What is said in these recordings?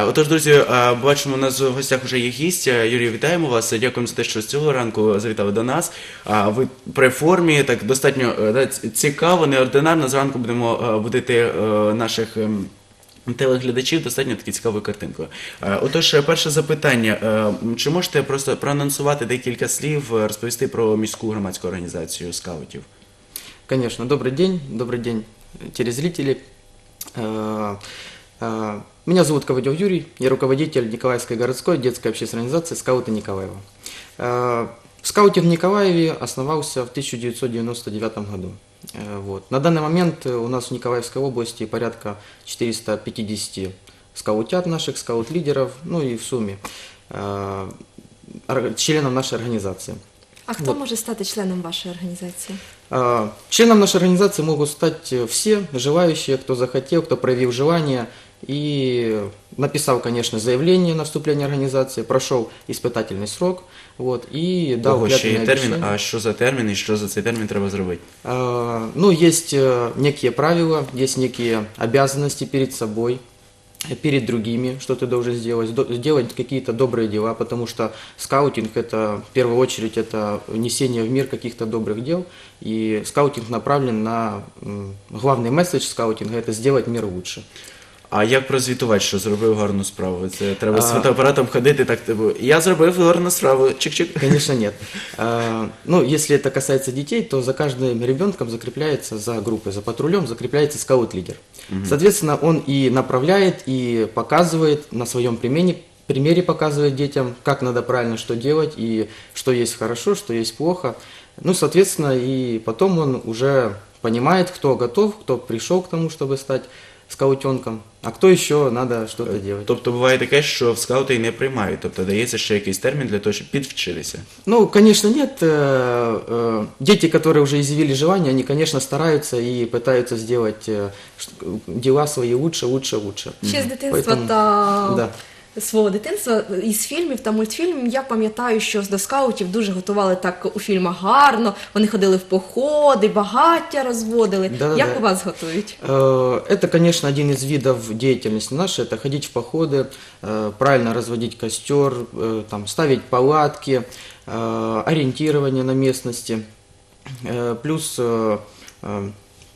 Е, Отож, друзі, е, бачимо, у нас в гостях вже є гість. Е, Юрій, вітаємо вас. Дякуємо за те, що з цього ранку завітали до нас. А Ви при формі так достатньо е, да, ц- цікаво, неординарно. Зранку будемо е, будити е, наших. ем, Телеглядачів достатньо таки цікавою картинкою. Е, Отож, е, перше запитання: Е, м, чи можете просто проанонсувати декілька слів, е, розповісти про міську громадську організацію скаутів? Конечно, добрый день, добрый день, э, телезрители. Э, э, Меня зовут Ковадев Юрий, я руководитель Николаевской городской детской общественной организации «Скауты Николаева». Э, Скаутинг в Николаеве основался в 1999 году. Э, Вот. На данный момент э, у нас в Николаевской области порядка 450 скаутят наших, скаут-лидеров, ну и в сумме э, ор- членов нашей организации. А хто може стати членом вашої організації? А, Членом нашей организации могут стать э, все желающие, кто захотел, кто проявил желание и написал, конечно, заявление на вступление в организации, прошел испытательный срок, вот, и дал Того ще є клятвенное термін, обещание. а що за термін і що за цей термін треба зробити? А, Ну, есть э, некие правила, есть некие обязанности перед собой, э, перед другими, что ты должен сделать, до- сделать какие-то добрые дела, потому что скаутинг это в первую очередь это несение в мир каких-то добрых дел, и скаутинг направлен на м, главный месседж скаутинга это сделать мир лучше. А як прозвітувати, що зробив гарну справу? Це треба з А. фотоапаратом ходити так. Типу, я зробив гарну справу. Чик-чик. Конечно, нет. А, Ну, если это касается детей, то за каждым ребенком закрепляется за группой, за патрулем закрепляется скаут-лидер. Соответственно, он и направляет, и показывает на своем примере, примере показывает детям, как надо правильно что делать, и что есть хорошо, что есть плохо. Ну, соответственно, и потом он уже понимает, кто готов, кто пришел к тому, чтобы стать скаутенком, а кто еще надо что-то делать. Тобто буває таке, що в скаути і не приймають. Тобто дається ще якийсь термін для того, щоб підвчилися. Ну, конечно, нет. Э, э, Дети, которые уже изъявили желание, они, конечно, стараются и пытаются сделать э, ш- дела свои лучше, лучше, лучше. Ще з дитинства Поэтому- та Да. свого дитинства із фільмів та мультфільмів я пам'ятаю, що до скаутів дуже готували так у фільмах гарно. Вони ходили в походи, багаття розводили. Да-да-да. Як у вас готують? Э, Это, конечно, один из видов деятельности нашей, это ходить в походы, э, правильно разводить костер, э, там, ставить палатки, э, ориентирование на местности, э, плюс э, э,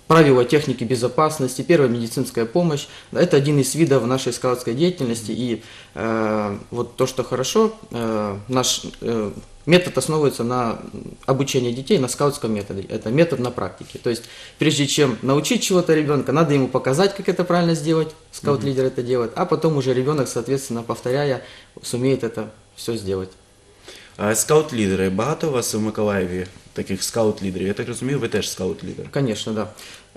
правила техники безопасности, первая медицинская помощь. Это один из видов нашей скаутской деятельности. И э, вот то, что хорошо, э, наш э, метод основывается на обучении детей на скаутском методе. Это метод на практике. То есть, прежде чем научить чего-то ребенка, надо ему показать, как это правильно сделать. Скаут-лидер это делает. А потом уже ребенок, соответственно, повторяя, сумеет это все сделать. А скаут-лідери, багато у вас в Миколаєві таких скаут-лідерів? Я так розумію, ви теж скаут-лідер. Конечно, да.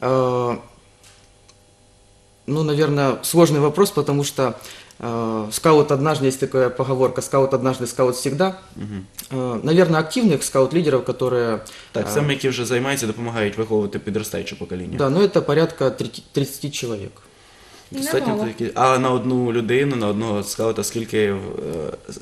Э, Ну, наверное, сложный вопрос, потому что э, скаут однажды, есть такая поговорка, скаут однажды, скаут всегда. Э, Наверное, активных скаут-лидеров, которые... Так, э, саме які вже займаються, допомагають виховувати підростаюче покоління. Да, но это порядка 30 30 человек. Достатньо Немало. такі. А на одну людину, на одного скаута, скільки е,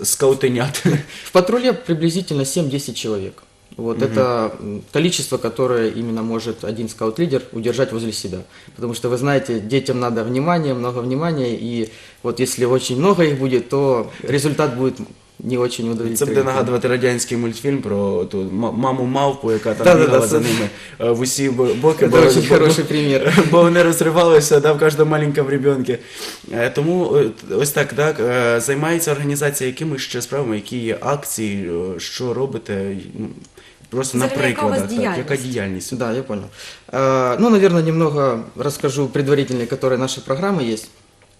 скаутенят? В патруле приблизительно 7-10 человек. Вот это м, количество, которое именно может один скаут-лидер удержать возле себя. Потому что, вы знаете, детям надо внимание, много внимания, и вот если очень много их будет, то результат будет не очень Це удовлетворительный. буде нагадувати радянський мультфільм про ту ма- маму мавпу, яка там Да-да-да, бігала це- за ними е, в усі бо- боки. Это очень хороший пример. Бо вони розривалися да, в кожному маленькому ребенку. Е, Тому е, ось так, так е, займається організація якими ще справами, які є акції, е, що робите? ну, Просто на Взагалі, яка у вас прикладах, так, яка діяльність? діяльність? Да, я понял. Э, Ну, наверное, немного расскажу предварительные, которые наши программы есть.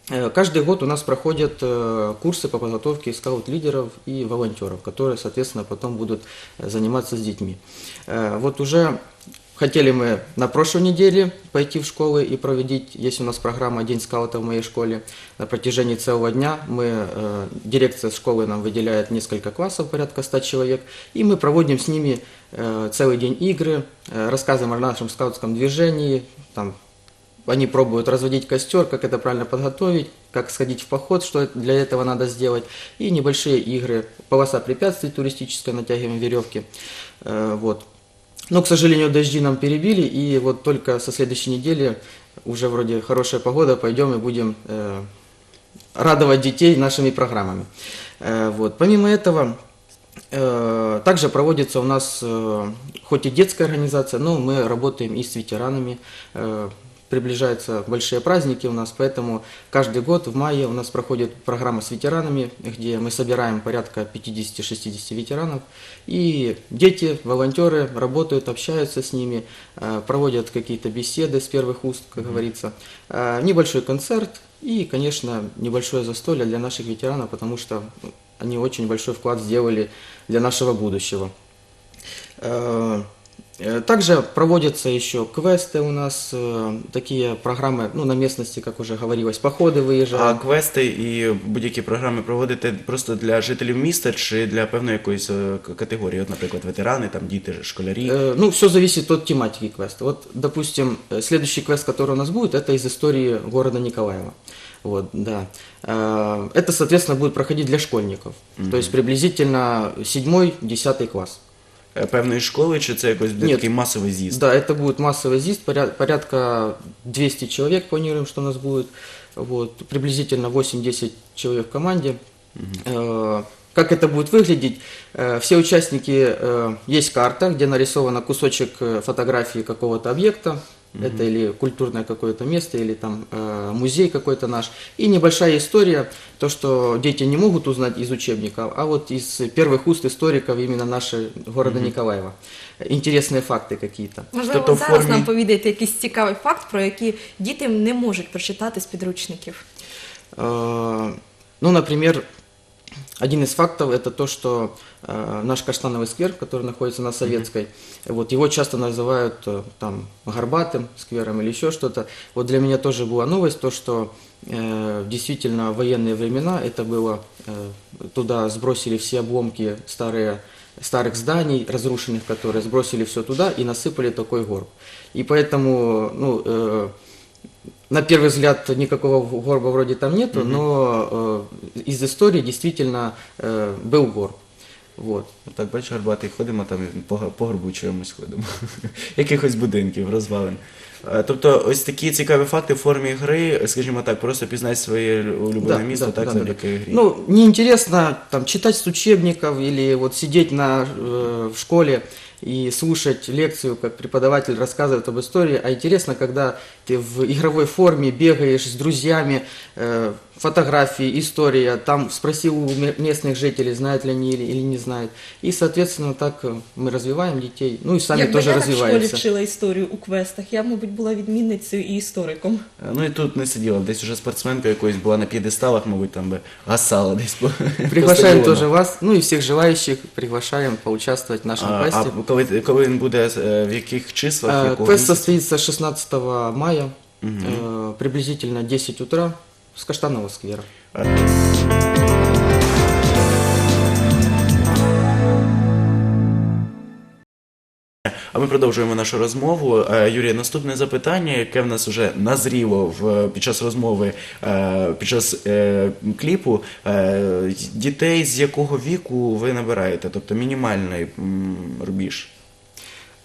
Э, Каждый год у нас проходят э, курсы по подготовке скаут-лидеров и волонтеров, которые, соответственно, потом будут э, заниматься с детьми. Вот уже хотели мы на прошлой неделе пойти в школы и проводить, есть у нас программа «День скаута в моей школе». На протяжении целого дня мы, дирекция школы нам выделяет несколько классов, порядка 100 человек, и мы проводим с ними целый день игры, рассказываем о нашем скаутском движении, там, они пробуют разводить костер, как это правильно подготовить, как сходить в поход, что для этого надо сделать. И небольшие игры, полоса препятствий туристическая, натягиваем веревки. Э, Вот. Но, к сожалению, дожди нам перебили, и вот только со следующей недели уже вроде хорошая погода, пойдем и будем э, радовать детей нашими программами. Э, Вот. Помимо этого, также проводится у нас, хоть и детская организация, но мы работаем и с ветеранами. Э, Приближаются большие праздники у нас, поэтому каждый год в мае у нас проходит программа с ветеранами, где мы собираем порядка 50-60 ветеранов. И дети, волонтеры работают, общаются с ними, э, проводят какие-то беседы с первых уст, как говорится. Э, Небольшой концерт и, конечно, небольшое застолье для наших ветеранов, потому что они очень большой вклад сделали для нашего будущего. Э, э, Также проводятся еще квесты у нас, э, такие программы, ну, на местности, как уже говорилось, походы А выезжаем. квести і будь-які програми проводите просто для жителів міста чи для певної якоїсь е, к- категорії? От, наприклад, ветерани, там діти, школярі. Э, Ну, все зависит от тематики квеста. Вот, допустим, э, следующий квест, который у нас будет, это из истории города Николаева. Вот, да. Э, Это, соответственно, будет проходить для школьников. То есть приблизительно 7-10 класс. Е, Певної школи, чи це якось буде Ні. такий масовий з'їзд? Да, это будет массовый зист, поря- порядка 200 человек планируем, что у нас будет. Вот, приблизительно 8-10 человек в команде. Э, Как это будет выглядеть? Э, Все участники, э, есть карта, где нарисован кусочек э, фотографии какого-то объекта, это или культурное какое-то место, или там э, музей какой-то наш. И небольшая история, то, что дети не могут узнать из учебников, а вот из первых уст историков именно нашего города Николаева. Интересные факты какие-то. Можливо, Тобто в зараз формі- нам повідаєте якийсь цікавий факт, про який діти не можуть прочитати з підручників. Э, Ну, например, один из фактов это то, что э, наш каштановый сквер, который находится на Советской, вот его часто называют э, там горбатым сквером или еще что-то. Вот для меня тоже была новость, то, что э, действительно в военные времена это было, э, туда сбросили все обломки старые старых зданий, разрушенных, которые сбросили все туда и насыпали такой горб. И поэтому, ну, э, на первый взгляд никакого в- горба вроде там нету, но э, из истории действительно э, был горб. Вот. Так, бачиш, гарбатий ходимо, там і по, по горбу чимось ходимо. Якихось будинків, розвалин. Е, Тобто, ось такі цікаві факти в формі гри, скажімо так, просто пізнати своє улюблене місто, так, завдяки грі. Ну, неинтересно там читать с учебников или вот сидеть на, э, в школе и слушать лекцию, как преподаватель рассказывает об истории, а интересно, когда ты в игровой форме бегаешь с друзьями, э, фотографии, история, там спросил у ме- местных жителей, знают ли они или, или не знают. И, соответственно, так э, мы развиваем детей, ну и сами Якби тоже я так в школі развиваемся. вчила історію у квестах, я, мабуть, була відмінницею і істориком. Е, Ну і тут не сиділа, десь уже спортсменка якоюсь була на п'єдесталах, мабуть, там би гасала десь по. по Приглашаем стадіону. тоже вас, ну и всех желающих приглашаем поучаствовать в нашем А, квесте. а коли, коли він буде, е, в яких числах, Э, якого Квест місяця? состоится 16 мая, э, приблизительно 10 утра с Каштанового сквера. А ми продовжуємо нашу розмову. Е, Юрій, наступне запитання, яке в нас вже назріло в, під час розмови, е, під час е, кліпу. Е, Дітей з якого віку ви набираєте? Тобто мінімальний м, рубіж?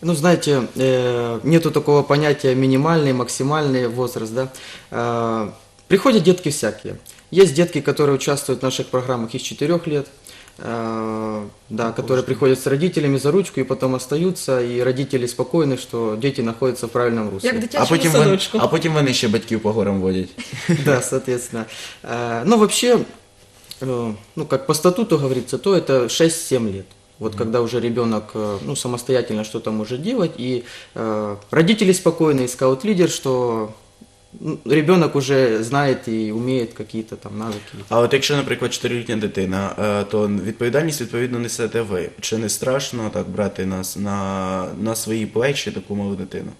Ну, знаете, э, нету такого понятия минимальный, максимальный возраст, да. Э, Приходят детки всякие. Есть детки, которые участвуют в наших программах из 4 лет, э, да, которые приходят с родителями за ручку и потом остаются, и родители спокойны, что дети находятся в правильном русле. Як в А дитячому потім, вони, садочку. а потім вони ще батьків по горам водять. Да, соответственно. Э, Ну, вообще, э, ну, как по статуту говорится, то это 6-7 лет. Вот когда уже ребенок э, ну, самостоятельно что-то может делать, и э, родители спокойны, и скаут-лидер, что ну, ребенок уже знает и умеет какие-то там навыки. А от якщо, наприклад, 4-літня дитина, е, то відповідальність відповідно несете ви. Чи не страшно так брати нас на, на свої плечі таку малу дитину?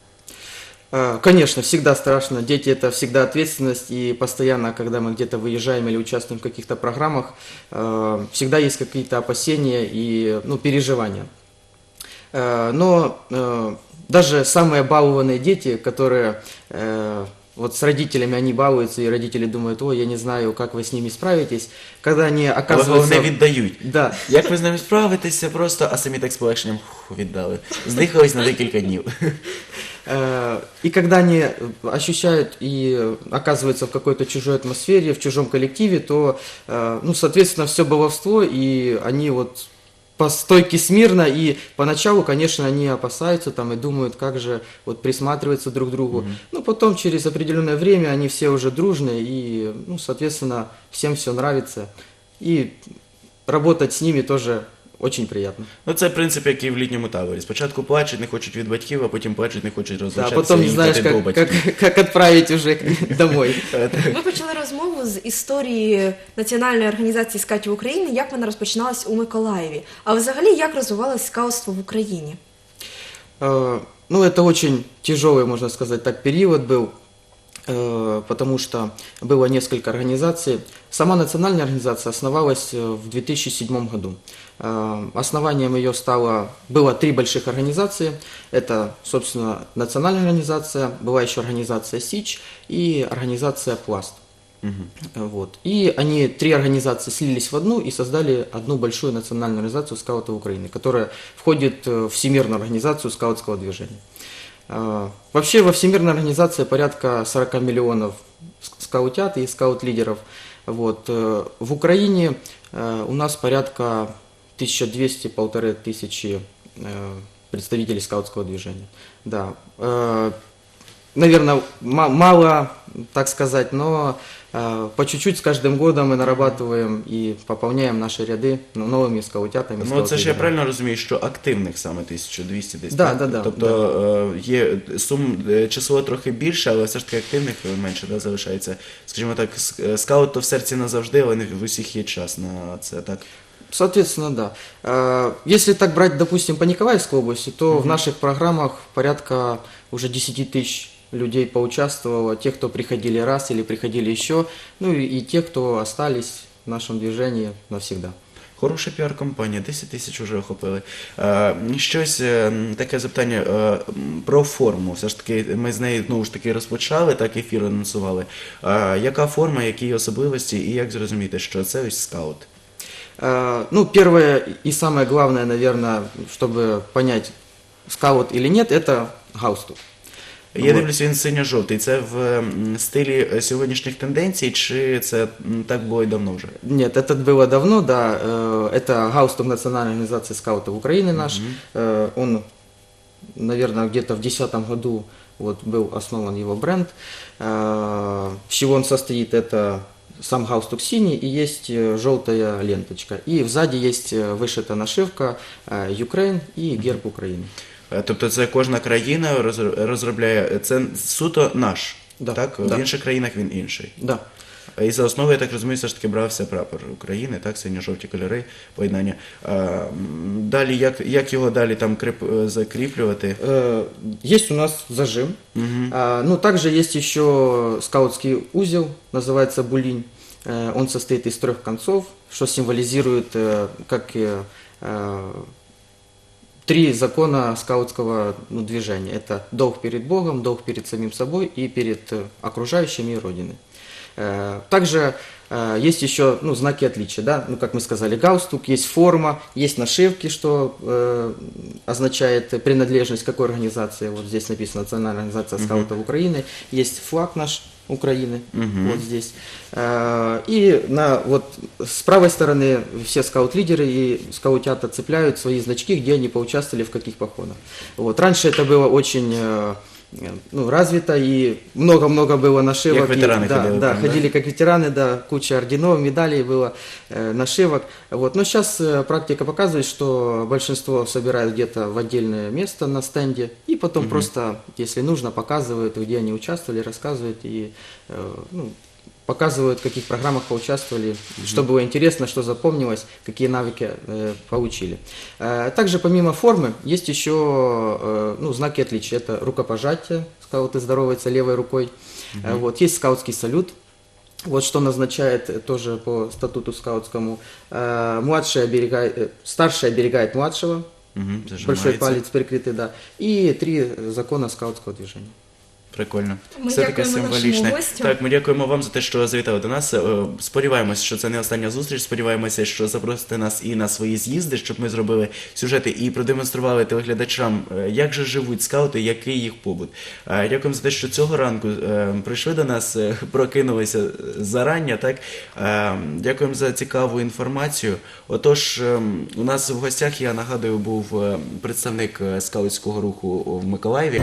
Э, Конечно, всегда страшно. Дети это всегда ответственность, и постоянно, когда мы где-то выезжаем или участвуем в каких-то программах, э, всегда есть какие-то опасения и ну, переживания. Э, Но э, даже самые балованные дети, которые э, вот с родителями они балуются, и родители думают, ой, я не знаю, как вы с ними справитесь, когда они Але оказываются... головне віддають. Да, Як ви з ними справитеся просто, а самі так з полегшенням фух, віддали. Здихались на декілька днів. Э, И когда они ощущают и оказываются в какой-то чужой атмосфере, в чужом коллективе, то, э, ну, соответственно, все баловство, и они вот по стойке смирно, и поначалу, конечно, они опасаются там и думают, как же вот присматриваться друг к другу. Но потом, через определенное время, они все уже дружные, и, ну, соответственно, всем все нравится. И работать с ними тоже очень приятно. Ну, це принцип, який в літньому таборі. Спочатку плачуть, не хочуть від батьків, а потім плачуть, не хочуть Да, а розлучатися потом і не знаешь, їхати до как, батьків. как, как отправить уже домой. Ми почали розмову з історії Національної організації скаутів України, як вона розпочиналась у Миколаєві. А взагалі, як розвивалось скаутство в Україні? Э, Ну, это очень тяжелый, можно сказать так, период был, э, потому что было несколько организаций. Сама национальная организация основалась э, в 2007 году. Э, Основанием ее стало, было три больших организации. Это, собственно, национальная организация, была еще организация СИЧ и организация Пласт. Вот. И они, три организации, слились в одну и создали одну большую национальную организацию скаутов Украины, которая входит э, в Всемирную организацию скаутского движения. Э, Вообще во Всемирной организации порядка 40 миллионов ск- скаутят и скаут-лидеров. Вот. В Украине у нас порядка 1200-полторы тысячи э, представителей скаутского движения. Да. Э, наверное, ма- мало, так сказать, но э, по чуть-чуть с каждым годом мы нарабатываем и пополняем наши ряды ну, новыми скаутятами. Ну, це ж я скаут-лидерами. правильно розумію, що активних саме 1200 десь. Да, так? да, да, Тобто е, є сум е, число трохи більше, але все ж таки активних менше да, залишається. Скажімо так, с- е, скаут то в серці назавжди, але не в усіх є час на це, так? Соответственно, да. Э, Если так брать, допустим, по Николаевской области, то в наших программах порядка уже 10 тысяч людей поучаствовало, те, кто приходили раз или приходили еще, ну и, и те, кто остались в нашем движении навсегда. Хороша піар-компанія, 10 тисяч вже охопили. Е, щось е, м, таке запитання е, м, про форму. Все ж таки, ми з неї знову ж таки розпочали, так ефір анонсували. Е, яка форма, які особливості, і як зрозуміти, що це ось скаут? Э, Ну, первое и самое главное, наверное, чтобы понять, скаут или нет, это галстук. Я Вот. дивлюся, він синьо-жовтий. Це в м, стилі е, сьогоднішніх тенденцій, чи це м, так було і давно вже? Нет, это было давно, да. э, Это галстук Национальной организации скаутов Украины наш. Э, Он, наверное, где-то в 2010 году вот, был основан его бренд. Э, С чего он состоит? Это сам галстук синий и есть э, желтая ленточка. И сзади есть э, вышита нашивка э, Ukraine и герб Украины. Е, Тобто це кожна країна розр- розробляє, це суто наш, Да, так? да. В інших країнах він інший. Да. І за основу, я так розумію, все ж таки брався прапор України, так, синьо-жовті кольори, поєднання. А, м, далі, як, як його далі там крип, е, закріплювати? Э, Есть у нас зажим. А, Ну, также есть еще скаутский узел, называется булинь. Э, Он состоит из трех концов, что символизирует э, как э, э, три закона скаутского ну, движения. Это долг перед Богом, долг перед самим собой и перед э, окружающими и Родиной. Э, Также э, есть еще ну, знаки отличия, да, ну, как мы сказали, галстук, есть форма, есть нашивки, что э, означает принадлежность какой организации. Вот здесь написано Национальная организация скаутов Украины. Есть флаг наш Украины, вот здесь. Э, И на, вот, с правой стороны все скаут-лидеры и скаутята цепляют свои значки, где они поучаствовали, в каких походах. Вот. Раньше это было очень э, ну, развито, и много-много было нашивок. Как и- ветераны да, ходили да, там, да? ходили как ветераны, да, куча орденов, медалей было, э, нашивок. Вот. Но сейчас практика показывает, что большинство собирают где-то в отдельное место на стенде, и потом просто, если нужно, показывают, где они участвовали, рассказывают и э, ну, показывают, в каких программах поучаствовали, что было интересно, что запомнилось, какие навыки э, получили. Э, также помимо формы есть еще э, ну, знаки отличия. Это рукопожатие, скауты здороваются левой рукой. Э, вот, есть скаутский салют, вот что назначает тоже по статуту скаутскому. Э, младший оберегает, э, старший оберегает младшего, Угу, большой палец прикрытый, да. И три закона скаутского движения. Прикольно. Ми Все таке символічне. Так, ми дякуємо вам за те, що завітали до нас. Е, Сподіваємося, що це не остання зустріч. Сподіваємося, що запросите нас і на свої з'їзди, щоб ми зробили сюжети і продемонстрували телеглядачам, е, як же живуть скаути, який їх побут. Е, Дякуємо за те, що цього ранку прийшли до нас, прокинулися зарання. Так дякуємо за цікаву інформацію. Отож, у нас в гостях я нагадую був представник скаутського руху в Миколаєві.